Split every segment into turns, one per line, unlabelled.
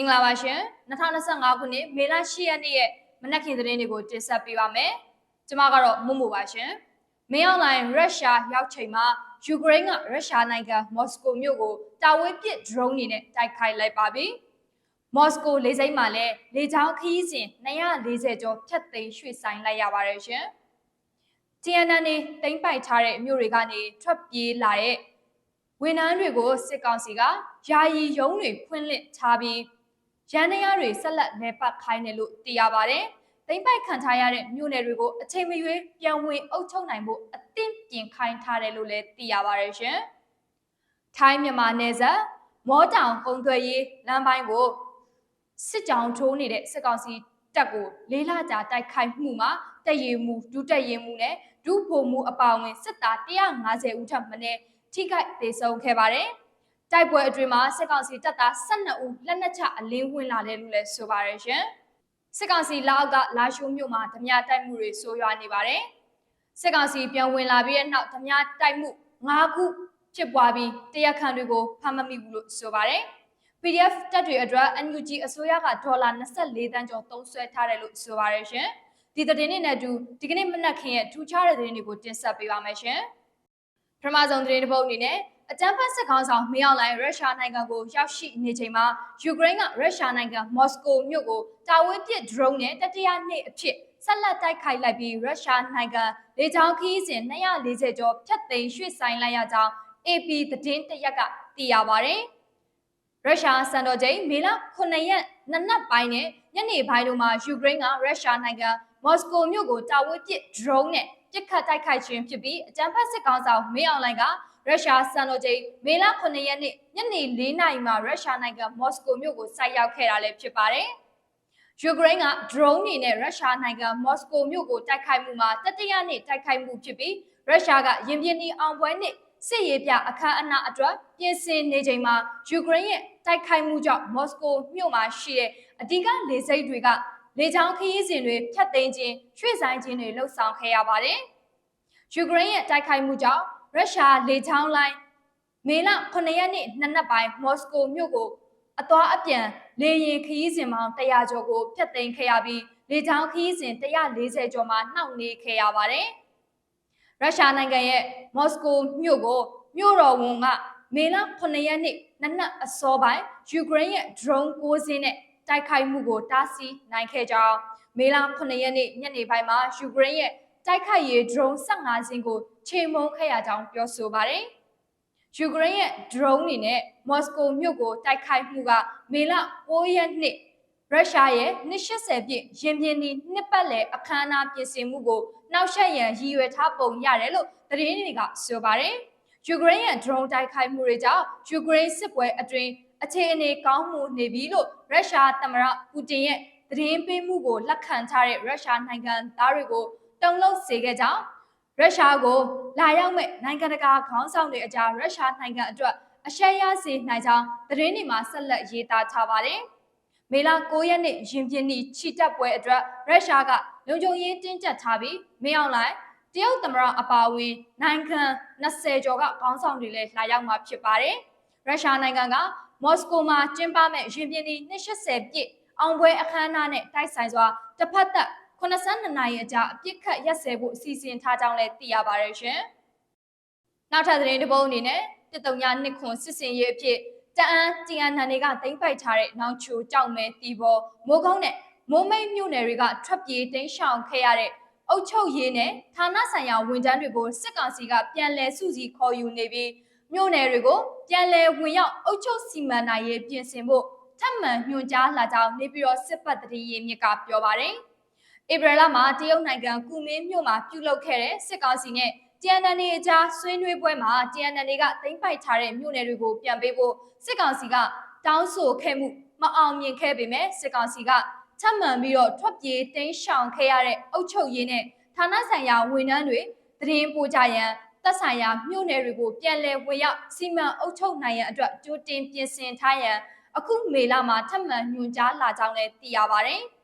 မင်္ဂလာပါရှင်2025ခုနှစ်မေလ10ရက်နေ့ရဲ့မနက်ခင်းသတင်းတွေကိုတင်ဆက်ပေးပါမယ်ကျွန်မကတော့မုံမိုပါရှင်မင်းအွန်လိုင်းရုရှားရောက်ချိန်မှာယူကရိန်းကရုရှားနိုင်ငံမော်စကိုမြို့ကိုတာဝေးပစ် drone တွေနဲ့တိုက်ခိုက်လိုက်ပါပြီမော်စကိုလေဆိပ်မှာလည်းလေကြောင်းခရီးစဉ်240ကျော်ဖြတ်သိမ်းရွှေ့ဆိုင်းလိုက်ရပါတယ်ရှင် TNN နဲ့တိမ့်ပိုက်ထားတဲ့မြို့တွေကနေထွက်ပြေးလာတဲ့ဝန်ထမ်းတွေကိုစစ်ကောင်စီကယာယီရုံးတွေဖွင့်လှစ်ထားပြီး ရန်တရားတွေဆက်လက်နေပတ်ခိုင်းတယ်လို့သိရပါတယ်။တိမ့်ပိုက်ခံထားရတဲ့မြို့နယ်တွေကိုအချိန်မရွေးပြန်ဝင်အုပ်ချုပ်နိုင်ဖို့အသင့်ပြင်ခိုင်းထားတယ်လို့လည်းသိရပါတယ်ရှင်။ထိုင်းမြန်မာနယ်စပ်မောတောင်ကုန်းသွယ်ရေးလမ်းပိုင်းကိုစစ်ကြောင်းထိုးနေတဲ့စစ်ကောင်စီတပ်ကိုလေးလကြာတိုက်ခိုက်မှုမှာတပ်ရည်မှုဒုတပ်ရည်မှုနဲ့ဒုဗိုလ်မှုအပါအဝင်စစ်သား150ဦးထပ်မံနဲ့ထိခိုက်ဒေဆုံးခဲ့ပါတယ်။ တိုက်ပွဲအတွင်းမှာစစ်ကောင်စီတပ်သား12ဦးလက်နက်ချအလင်းဝင်လာတယ်လို့လည်းဆိုပါရရှင်။စစ်ကောင်စီလက်အောက်ကလာရှိုးမြို့မှာဓမြတိုက်မှုတွေဆိုးရွားနေပါတယ်။စစ်ကောင်စီပြန်ဝင်လာပြီးတဲ့နောက်ဓမြတိုက်မှု၅ခုဖြစ်ပွားပြီးတရားခံတွေကိုဖမ်းမမိဘူးလို့ဆိုပါတယ်။ PDF တပ်တွေအတွက် NUG အစိုးရကဒေါ်လာ24တန်းကျော်သုံးစွဲထားတယ်လို့ဆိုပါရရှင်။ဒီသတင်းတွေနဲ့အတူဒီကနေ့မနက်ခင်းရဲ့ထူခြားတဲ့သတင်းတွေကိုတင်ဆက်ပေးပါမယ်ရှင်။ပထမဆုံးသတင်းတစ်ပုဒ်အနေနဲ့ အကြမ်းဖက်စစ်ကောင်ဆောင်မင်းအောင်လှိုင်ရုရှားနိုင်ငံကိုရောက်ရှိနေချိန်မှာယူကရိန်းကရုရှားနိုင်ငံမော်စကိုမြို့ကိုတာဝေးပစ် drone နဲ့တတိယနေ့အဖြစ်ဆက်လက်တိုက်ခိုက်လိုက်ပြီးရုရှားနိုင်ငံလေကြောင်းခရီးစဉ်240ကျော်ဖျက်သိမ်းရွှေ့ဆိုင်းလိုက်ရကြောင်း AP သတင်းတရက်ကသိရပါတယ်။ရုရှားစံတော်ချိန်မေလ9ရက်နနက်ပိုင်းနဲ့ညနေပိုင်းတို့မှာယူကရိန်းကရုရှားနိုင်ငံမော်စကိုမြို့ကိုတာဝေးပစ် drone နဲ့ပစ်ခတ်တိုက်ခိုက်ခြင်းဖြစ်ပြီးအကြမ်းဖက်စစ်ကောင်ဆောင်မင်းအောင်လှိုင်က ရုရှားစံတော်ချိန်မေလ9ရက်နေ့ညနေ4နာရီမှာရုရှားနိုင်ငံမော်စကိုမြို့ကိုဆိုက်ရောက်ခဲ့တာလည်းဖြစ်ပါတယ်။ယူကရိန်းက drone တွေနဲ့ရုရှားနိုင်ငံမော်စကိုမြို့ကိုတိုက်ခိုက်မှုမှာတတိယနေ့တိုက်ခိုက်မှုဖြစ်ပြီးရုရှားကရင်ပြင်းဒီအောင်ပွဲနေ့စစ်ရေးပြအခမ်းအနားအတွက်ပြင်ဆင်နေချိန်မှာယူကရိန်းရဲ့တိုက်ခိုက်မှုကြောင့်မော်စကိုမြို့မှာရှိတဲ့အဓိကလေဆိပ်တွေကလေကြောင်းခရီးစဉ်တွေဖျက်သိမ်းခြင်းရွှေ့ဆိုင်းခြင်းတွေလှုပ်ဆောင်ခဲ့ရပါတယ်။ယူကရိန်းရဲ့တိုက်ခိုက်မှုကြောင့် ရုရှားလေကြောင်းလိုင်းမေလ9ရက်နေ့နနက်ပိုင်းမော်စကိုမြို့ကိုအသွားအပြန်လေယာဉ်ခရီးစဉ်ပေါင်း100ကျော်ကိုဖျက်သိမ်းခဲ့ရပြီးလေကြောင်းခရီးစဉ်140ကျော်မှနှောင့်နှေးခဲ့ရပါတယ်။ရုရှားနိုင်ငံရဲ့မော်စကိုမြို့ကိုမြို့တော်ဝန်ကမေလ9ရက်နေ့နနက်အစောပိုင်းယူကရိန်းရဲ့ drone 6စင်းနဲ့တိုက်ခိုက်မှုကိုတားဆီးနိုင်ခဲ့ကြောင်းမေလ9ရက်နေ့ညနေပိုင်းမှာယူကရိန်းရဲ့ တိုက်ခိုက်ရေး drone 15စင်းကိုချိန်မုံခဲ့ရကြောင်းပြောဆိုပါတယ်။ယူကရိန်းရဲ့ drone တွေနဲ့မော်စကိုမြို့ကိုတိုက်ခိုက်မှုကမေလ9ရက်နေ့ရုရှားရဲ့280ပြည့်ရင်ပြင်းဒီနှစ်ပတ်လည်အခမ်းအနားပြင်ဆင်မှုကိုနှောက်ယှက်ရန်ရည်ရွယ်ထားပုံရတယ်လို့သတင်းတွေကဆိုပါတယ်။ယူကရိန်းရဲ့ drone တိုက်ခိုက်မှုတွေကြောင့်ယူကရိန်းစစ်ပွဲအတွင်းအခြေအနေကောင်းမှုနေပြီလို့ရုရှားသမ္မတပူတင်ရဲ့သတင်းပေးမှုကိုလက်ခံထားတဲ့ရုရှားနိုင်ငံသားတွေကို တုံ့လောက်စေခဲ့ကြောင်းရုရှားကိုလာရောက်မဲ့နိုင်ငံတကာခေါင်းဆောင်တွေအကြားရုရှားနိုင်ငံအတွက်အရှက်ရစေနိုင်ကြောင်းသတင်းတွေမှာဆက်လက်ရေးသားထားပါတယ်။မေလ9ရက်နေ့ရင်ပြင်းဤချီတက်ပွဲအတွက်ရုရှားကလုံခြုံရေးတင်းကျပ်ထားပြီးမင်းအောင်လှိုင်တရုတ်သမ္မတအပါအဝင်နိုင်ငံ20ကျော်ကခေါင်းဆောင်တွေလည်းလာရောက်မှာဖြစ်ပါတယ်။ရုရှားနိုင်ငံကမော်စကိုမှာကျင်းပမဲ့ရင်ပြင်းဤ280ပြည့်အောင်ပွဲအခမ်းအနားနဲ့တိုက်ဆိုင်စွာတစ်ဖက်သက် 82နာရီအကြာအပြစ်ခတ်ရက်စဲဖို့အစီအစဉ်ထားကြောင်းလည်းသိရပါတယ်ရှင်။နောက်ထပ်သတင်းတစ်ပုဒ်အနေနဲ့တစ်တုံညာနှစ်ခွန်စစ်စင်ရေးအဖြစ်တအန်းတီအန်နန်တွေကတိမ့်ပိုက်ထားတဲ့နောင်ချိုကြောက်မဲတီဘောမိုးကုန်းနဲ့မိုးမိတ်မြို့နယ်တွေကထွက်ပြေးတိမ်းရှောင်ခဲ့ရတဲ့အုတ်ချုပ်ရေးနဲ့ဌာနဆိုင်ရာဝန်ထမ်းတွေကိုစစ်ကောင်စီကပြန်လည်စုစည်းခေါ်ယူနေပြီးမြို့နယ်တွေကိုပြန်လည်ဝင်ရောက်အုတ်ချုပ်စီမံနိုင်ရေးပြင်ဆင်ဖို့ထပ်မံညွှန်ကြားလာကြောင်းနေပြည်တော်စစ်ပတ်တရေမြစ်ကပြောပါတယ်။ ဧပြီလမှာတရုတ်နိုင်ငံကူမင်းမြို့မှာပြုလုပ်ခဲ့တဲ့စစ်ကောင်စီနဲ့ TNN အကြားဆွေးနွေးပွဲမှာ TNN ကသိမ်းပိုက်ထားတဲ့မြို့နယ်တွေကိုပြန်ပေးဖို့စစ်ကောင်စီကတောင်းဆိုခဲ့မှုမအောင်မြင်ခဲ့ပေမဲ့စစ်ကောင်စီကထပ်မံပြီးတော့ထွက်ပြေးတင်းရှောင်ခဲ့ရတဲ့အုပ်ချုပ်ရေးနဲ့ဌာနဆိုင်ရာဝန်ထမ်းတွေသတင်းပို့ကြရန်သက်ဆိုင်ရာမြို့နယ်တွေကိုပြန်လည်ဝင်ရောက်စီမံအုပ်ချုပ်နိုင်ရန်အတွက်ကြိုတင်ပြင်ဆင်ထားရန်အခုမေလမှာထပ်မံညွှန်ကြားလာကြောင်းလည်းသိရပါတယ်။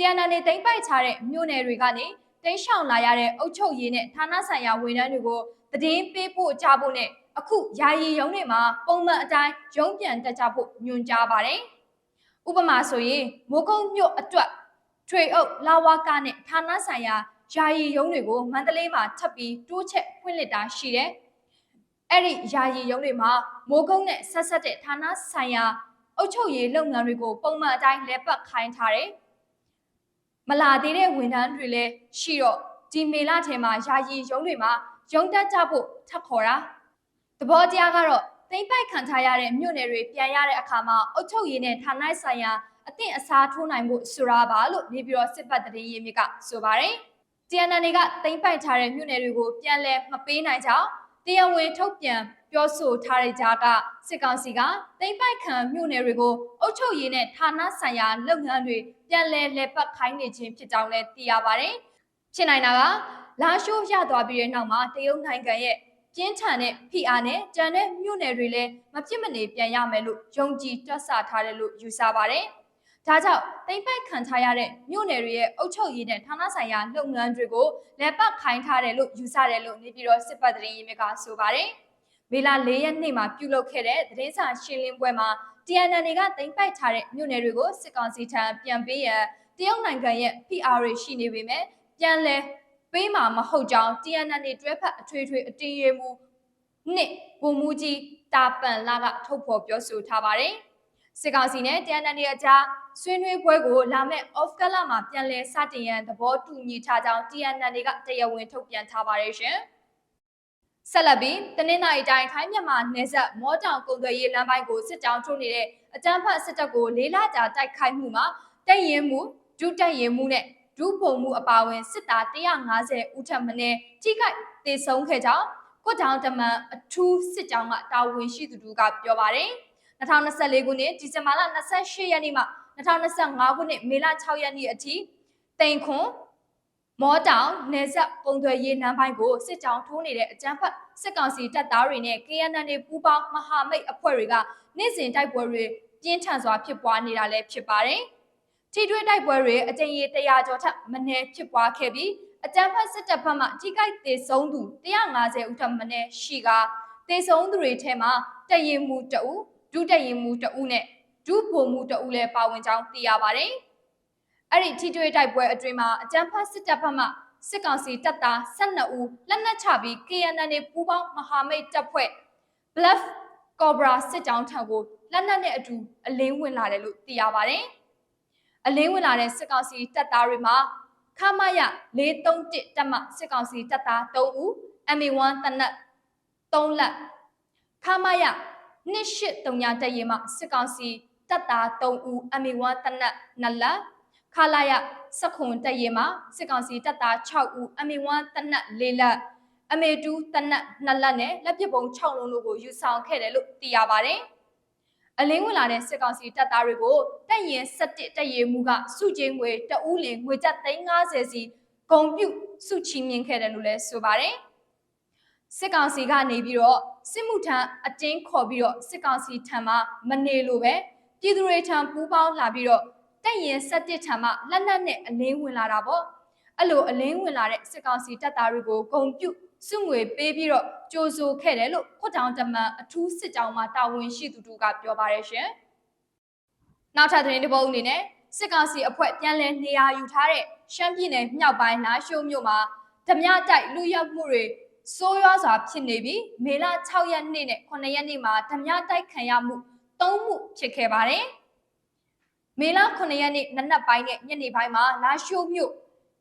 TNN နဲ့တိမ့်ပိုက်ချတဲ့မြို့နယ်တွေကနေတိမ်းရှောင်လာရတဲ့အုပ်ချုပ်ရေးနဲ့ဌာနဆိုင်ရာဝန်ထမ်းတွေကိုသတင်းပေးဖို့ကြဖို့နဲ့အခုယာယီရုံးတွေမှာပုံမှန်အတိုင်းရုံးပြန်တက်ကြဖို့ညွှန်ကြားပါတယ်။ဥပမာဆိုရင်မိုးကုတ်မြို့အတွက်ထွေအုပ်လာဝကနဲ့ဌာနဆိုင်ရာယာယီရုံးတွေကိုမန္တလေးမှာထပ်ပြီးတိုးချက်ဖွင့်လှစ်တာရှိတယ်။အဲ့ဒီယာယီရုံးတွေမှာမိုးကုတ်နဲ့ဆက်ဆက်တဲ့ဌာနဆိုင်ရာအုပ်ချုပ်ရေးလုပ်ငန်းတွေကိုပုံမှန်အတိုင်းလက်ပတ်ခိုင်းထားတယ်။ မလာသေးတဲ့ဝန်ထမ်းတွေလည်းရှိတော့ဒီမေလထဲမှာယာယီရုံးတွေမှာရုံးတက်ကြဖို့ထပ်ခေါ်တာ။သဘောတရားကတော့သိမ့်ပိုက်ခံထားရတဲ့မြို့နယ်တွေပြန်ရတဲ့အခါမှာအုပ်ချုပ်ရေးနဲ့ဌာနဆိုင်ရာအသင့်အစားထိုးနိုင်မှုဆိုတာပါလို့နေပြီးတော့စစ်ပတ်တရေရေးမြစ်ကဆိုပါတယ်။ TNN တွေကသိမ့်ပိုက်ထားတဲ့မြို့နယ်တွေကိုပြန်လဲမပေးနိုင်ကြောင်း တရားဝင်ထုတ်ပြန်ပြောဆိုထားတဲ့ကြားကစစ်ကောင်စီကသိမ့်ပိုက်ခံမြို့နယ်တွေကိုအုပ်ချုပ်ရေးနဲ့ဌာနဆိုင်ရာလုပ်ငန်းတွေပြန်လဲလဲပတ်ခိုင်းနေခြင်းဖြစ်ကြောင်းလည်းသိရပါတယ်။ဖြစ်နိုင်တာကလာရှိုးရသွားပြီးတဲ့နောက်မှာတရုတ်နိုင်ငံရဲ့ပြင်းထန်တဲ့ PR နဲ့ကြံတဲ့မြို့နယ်တွေလည်းမဖြစ်မနေပြန်ရမယ်လို့ယုံကြည်တွက်ဆထားတယ်လို့ယူဆပါတယ်။ ဒါကြောင့်တိမ့်ပိုက်ခံထားရတဲ့မြို့နယ်တွေရဲ့အုပ်ချုပ်ရေးနဲ့ဌာနဆိုင်ရာလုပ်ငန်းတွေကိုလက်ပတ်ခိုင်းထားတယ်လို့ယူဆတယ်လို့နေပြည်တော်စစ်ပတ်သတင်းရေးမြစ်ကဆိုပါတယ်။မေလ၄ရက်နေ့မှာပြုလုပ်ခဲ့တဲ့သတင်းစာရှင်းလင်းပွဲမှာ TNN တွေကတိမ့်ပိုက်ထားတဲ့မြို့နယ်တွေကိုစစ်ကောင်စီထံပြန်ပေးရန်တရုတ်နိုင်ငံရဲ့ PR တွေရှိနေပေမဲ့ပြန်လဲပေးမှာမဟုတ်ကြောင်း TNN တွေတွဲဖက်အထွေထွေအတင်းရေးမှုနှစ်ပုံမူကြီးတာပန်လာကထုတ်ဖော်ပြောဆိုထားပါတယ်။ စစ်ကောင်စီနဲ့ TNN တွေအကြားဆွေးနွေးပွဲကိုလာမယ့် off ကလာမှာပြန်လည်စတင်ရန်သဘောတူညီထားကြောင်း TNN တွေကတရားဝင်ထုတ်ပြန်ထားပါတယ်ရှင်။ဆက်လက်ပြီးတနင်္လာရီတိုင်းထိုင်းမြန်မာနယ်စပ်မောတောင်ကုန်သွယ်ရေးလမ်းပိုင်းကိုစစ်ကြောင်းထိုးနေတဲ့အကြမ်းဖက်စစ်တပ်ကိုလေးလကြာတိုက်ခိုက်မှုမှာတပ်ရင်မှုဒုတပ်ရင်မှုနဲ့ဒုဗုံမှုအပါအဝင်စစ်သား150ဦးထက်မနည်းထိခိုက်ဒေဆုံးခဲ့ကြောင်းကိုတောင်တမန်အထူးစစ်ကြောင်းကတာဝန်ရှိသူတို့ကပြောပါတယ် 2024ခုနှစ်ဒီဇင်ဘာလ28ရက်နေ့မှ2025ခုနှစ်မေလ6ရက်နေ့အထိတိန်ခွန်မောတောင်နေဆက်ပုံသွယ်ရေးနန်းပိုင်းကိုစစ်ကြောင်းထိုးနေတဲ့အကြမ်းဖက်စစ်ကောင်စီတပ်သားတွေနဲ့ KNN ပူးပေါင်းမဟာမိတ်အဖွဲ့တွေကနေ့စဉ်တိုက်ပွဲတွေပြင်းထန်စွာဖြစ်ပွားနေတာလည်းဖြစ်ပါတယ်။ထိတွေ့တိုက်ပွဲတွေအကြိမ်ရေ100ကျော်ထက်မနည်းဖြစ်ပွားခဲ့ပြီးအကြမ်းဖက်စစ်တပ်ဘက်မှထိခိုက်ဒေဆုံးသူ150ဦးထက်မနည်းရှိကဒေဆုံးသူတွေထဲမှာတရင်မူတအူ ဒုတရင်မူတအူနဲ့ဒုဗိုလ်မူတအူလည်းပါဝင်ကြောင်းသိရပါတယ်။အဲ့ဒီထိတွေ့တိုက်ပွဲအတွင်းမှာအကြမ်းဖက်စစ်တပ်ဘက်မှစစ်ကောင်စီတပ်သား12ဦးလက်နက်ချပြီး KNN ပူးပေါင်းမဟာမိတ်တပ်ဖွဲ့ Bluff Cobra စစ်ကြောင်းထံကိုလက်နက်နဲ့အတူအလင်းဝင်လာတယ်လို့သိရပါတယ်။အလင်းဝင်လာတဲ့စစ်ကောင်စီတပ်သားတွေမှာခမရ431တပ်မှစစ်ကောင်စီတပ်သား3ဦး MA1 တနက်3လက်ခမရ 2839တပ်ရင်မှစစ်ကောင်စီတပ်သား3ဦး MA1 တနက်2လက်ခလာရစခွန်တပ်ရင်မှစစ်ကောင်စီတပ်သား6ဦး MA1 တနက်4လက် MA2 တနက်2လက်နဲ့လက်ပစ်ပုံ6လုံးတို့ကိုယူဆောင်ခဲ့တယ်လို့သိရပါတယ်။အလင်းဝင်လာတဲ့စစ်ကောင်စီတပ်သားတွေကိုတပ်ရင်17တပ်ရဲမှုကစုချင်းငွေတဦးလင်ငွေကျပ်350စီဂုံပြုစုချီးမြှင့်ခဲ့တယ်လို့လည်းဆိုပါတယ် စစ်ကောင်စီကနေပြီးတော့စစ်မှုထမ်းအတင်းခေါ်ပြီးတော့စစ်ကောင်စီထံမှာမနေလို့ပဲပြည်သူတွေထံပူးပေါင်းလာပြီးတော့တပ်ရင်17ထံမှာလက်နက်နဲ့အလင်းဝင်လာတာပေါ့အဲ့လိုအလင်းဝင်လာတဲ့စစ်ကောင်စီတပ်သားတွေကိုဂုံပြုစုငွေပေးပြီးတော့ကြိုးဆိုခဲ့တယ်လို့ခွတ်တောင်တမန်အထူးစစ်ကြောင်းမှတာဝန်ရှိသူတို့ကပြောပါရရှင်။နောက်ထပ်သတင်းတစ်ပုဒ်အနေနဲ့စစ်ကောင်စီအဖွဲ့ပြန်လည်နေရာယူထားတဲ့ရှမ်းပြည်နယ်မြောက်ပိုင်းနားရှိုးမြို့မှာဓမြတိုက်လူရောက်မှုတွေ စိုးရွားစွာဖြစ်နေပြီးမေလ6ရက်နေ့နဲ့9ရက်နေ့မှာဓမြတိုက်ခံရမှု၃မှုဖြစ်ခဲ့ပါတယ်။မေလ9ရက်နေ့နနက်ပိုင်းနဲ့ညနေပိုင်းမှာလာရှိုးမြို့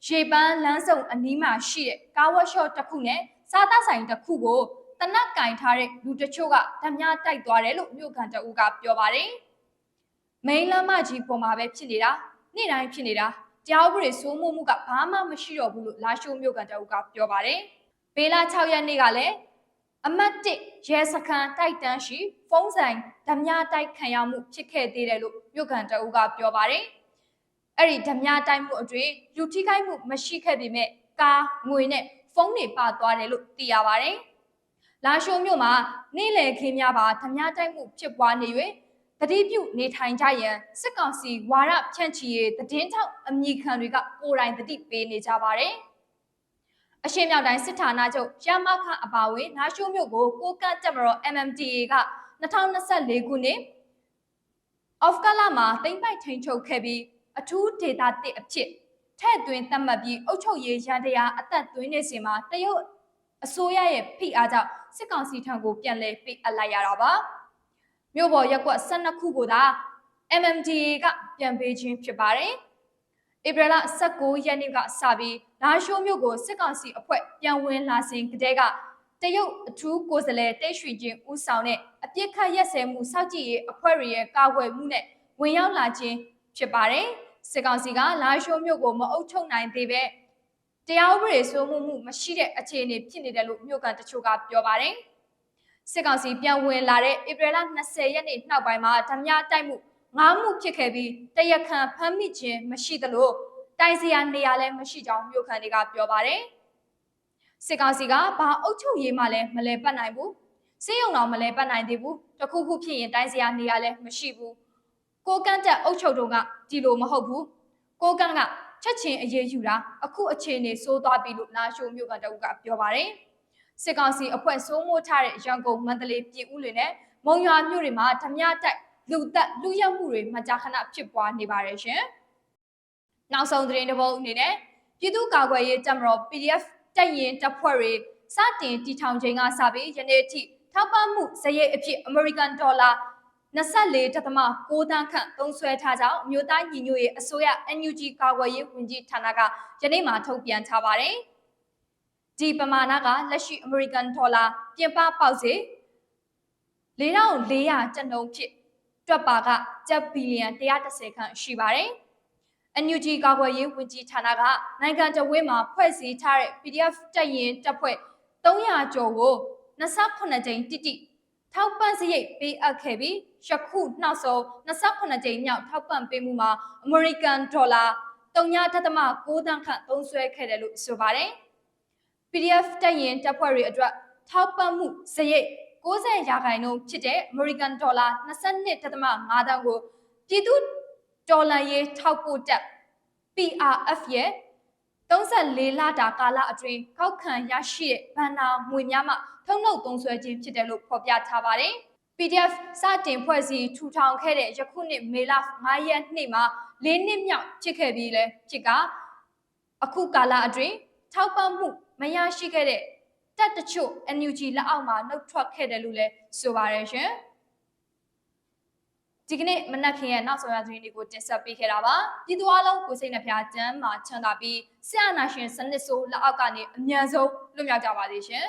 ရေပန်းလမ်းစုံအနီးမှာရှိတဲ့ကားဝက်ရှော့တစ်ခုနဲ့စားသားဆိုင်တစ်ခုကိုတနက်ကင်ထားတဲ့လူတချို့ကဓမြတိုက်သွားတယ်လို့မြို့ကန်တအူးကပြောပါတယ်။မိန်လမ်းမကြီးပေါ်မှာပဲဖြစ်နေတာနေ့တိုင်းဖြစ်နေတာတရားဥပဒေစိုးမိုးမှုကဘာမှမရှိတော့ဘူးလို့လာရှိုးမြို့ကန်တအူးကပြောပါတယ်။ ဘေလာ6ရက်နေ့ကလည်းအမတ်တစ်ရဲစခန်းတိုက်တန်းရှိ ဖုံးဆိုင်ဓမြတိုက်ခံရမှုဖြစ်ခဲ့သေးတယ်လို့မြို့ကန်တအူးကပြောပါတယ်။အဲ့ဒီဓမြတိုက်မှုအတွင်းလူထိခိုက်မှုမရှိခဲ့ပေမဲ့ကားငွေနဲ့ဖုန်းတွေပါသွားတယ်လို့သိရပါတယ်။လာရှိုးမြို့မှာနေ့လည်ခင်းများပါဓမြတိုက်မှုဖြစ်ပွားနေ၍တတိပြုနေထိုင်ကြရန်စစ်ကောင်စီဝါရဖြန့်ချီရေးတည်င်းထောက်အမိခံတွေကကိုယ်တိုင်တတိပေးနေကြပါတယ်။ အရှေ့မြောက်တိုင်းစစ်ဌာနချုပ်ရမခအပါဝင်နာရှိုးမြို့ကိုကိုကန့်တက်မတော် MMDA က2024ခုနှစ် off ကလာမှာတိမ့်ပိုက်ထိန်ချုပ်ခဲ့ပြီးအထူးဒေတာတစ်အဖြစ်ထဲ့သွင်းသတ်မှတ်ပြီးအုပ်ချုပ်ရေးရန်တရားအသက်သွင်းနေစဉ်မှာတရုတ်အစိုးရရဲ့ဖိအားကြောင့်စစ်ကောင်စီထံကိုပြန်လည်ပေးအပ်လိုက်ရတာပါမြို့ပေါ်ရက်ကွက်12ခုကိုသာ MMDA ကပြန်ပေးခြင်းဖြစ်ပါတယ် ဧပြီလ19ရက်နေ့ကစပြီးလာရှိုးမြို့ကိုစစ်ကောင်စီအဖွဲ့ပြန်ဝင်လာစဉ်ကတည်းကတရုတ်အထူးကိုယ်စားလှယ်တိတ်ရွှေချင်းဦးဆောင်တဲ့အပြစ်ခတ်ရက်စဲမှုစောင့်ကြည့်ရေးအဖွဲ့တွေရဲ့ကာကွယ်မှုနဲ့ဝင်ရောက်လာခြင်းဖြစ်ပါတယ်စစ်ကောင်စီကလာရှိုးမြို့ကိုမအုပ်ချုပ်နိုင်သေးပဲတရားဥပဒေစိုးမိုးမှုမရှိတဲ့အခြေအနေဖြစ်နေတယ်လို့မြို့ကန်တချို့ကပြောပါတယ်စစ်ကောင်စီပြန်ဝင်လာတဲ့ဧပြီလ20ရက်နေ့နောက်ပိုင်းမှာဓမြတိုက်မှု ငားမှုဖြစ်ခဲ့ပြီးတရခန်ဖမ်းမိခြင်းမရှိသလိုတိုင်စရာနေရာလည်းမရှိကြောင်းမြို့ခံတွေကပြောပါတယ်စစ်ကောင်စီကဘာအုပ်ချုပ်ရေးမှလည်းမလဲပတ်နိုင်ဘူးစေယုံတော်မလဲပတ်နိုင်သေးဘူးတခုခုဖြစ်ရင်တိုင်စရာနေရာလည်းမရှိဘူးကိုကန့်တက်အုပ်ချုပ်တော့ကဒီလိုမဟုတ်ဘူးကိုကန့်ကချက်ချင်းအရေးယူတာအခုအခြေအနေစိုးသွားပြီလို့လာရှိုးမြို့ကတအုပ်ကပြောပါတယ်စစ်ကောင်စီအဖွဲ့စိုးမိုးထားတဲ့ရန်ကုန်မန္တလေးပြည်ဦးလွင်နဲ့မုံရွာမြို့တွေမှာဓမြတိုက် လူသက်လူရက်မှုတွေမကြာခဏဖြစ်ပွားနေပါတယ်ရှင်။နောက်ဆုံးသတင်းတစ်ပုဒ်အနေနဲ့ပြည်သူ့ကာကွယ်ရေးတပ်မတော် PDF တပ်ရင်တပ်ဖွဲ့တွေစတင်တည်ထောင်ချိန်ကစပြီးယနေ့အထိထောက်ပံ့မှုစရိတ်အဖြစ် American Dollar 24.6တန်းခန့်သုံးစွဲထားကြောင်းအမျိုးသားညီညွတ်ရေးအစိုးရ NUG ကာကွယ်ရေးဝန်ကြီးဌာနကယနေ့မှထုတ်ပြန်ထားပါတယ်။ဒီပမာဏကလက်ရှိ American Dollar ပြင်ပပေါက်စေ4400ကျပ်နှုန်းဖြစ် တွက်ပါကကျပ်ဘီလီယံ130ခန့်ရှိပါတယ်။ NUG ကာကွယ်ရေးဝန်ကြီးဌာနကနိုင်ငံတော်ဝင်းမှာဖွဲ့စည်းထားတဲ့ PDF တပ်ရင်တပ်ဖွဲ့300ကျော်ကို28ကြိမ်တိတိထောက်ပံ့စရိတ်ပေးအပ်ခဲ့ပြီးယခုနောက်ဆုံး28ကြိမ်မြောက်ထောက်ပံ့ပေးမှုမှာ American Dollar 3.6တန်းခန့်သုံးစွဲခဲ့တယ်လို့ဆိုပါတယ်။ PDF တပ်ရင်တပ်ဖွဲ့တွေအတွက်ထောက်ပံ့မှုစရိတ် 60ရာခိုင်နှုန်းဖြစ်တဲ့ American Dollar 22.5တန်းကိုပြည်သူဒေါ်လာရေးထောက်ပို့တက် PRF ရဲ့34လတာကာလအတွင်းကောက်ခံရရှိတဲ့ဘဏ္ဍာငွေများမှထုံနှုတ်သုံးစွဲခြင်းဖြစ်တယ်လို့ဖော်ပြထားပါတယ်။ PDF စတင်ဖွဲ့စည်းထူထောင်ခဲ့တဲ့ယခုနှစ်မေလ9ရက်နေ့မှာ၄နှစ်မြောက်ဖြစ်ခဲ့ပြီးလဲဖြစ်ကအခုကာလအတွင်းထောက်ပံ့မှုမရရှိခဲ့တဲ့ တက်တချို့ NUG လက်အောက်မှာနှုတ်ထွက်ခဲ့တယ်လို့လည်းဆိုပါရရှင်ဒီကနေ့မနက်ခင်းရဲ့နောက်ဆုံးရသတင်းတွေကိုတင်ဆက်ပေးခဲ့တာပါပြည်သူအလုံးကိုစိတ်နှဖျားကျမ်းမာချမ်းသာပြီးဆရာနာရှင်စနစ်ဆိုးလက်အောက်ကနေအမြန်ဆုံးလွတ်မြောက်ကြပါစေရှင်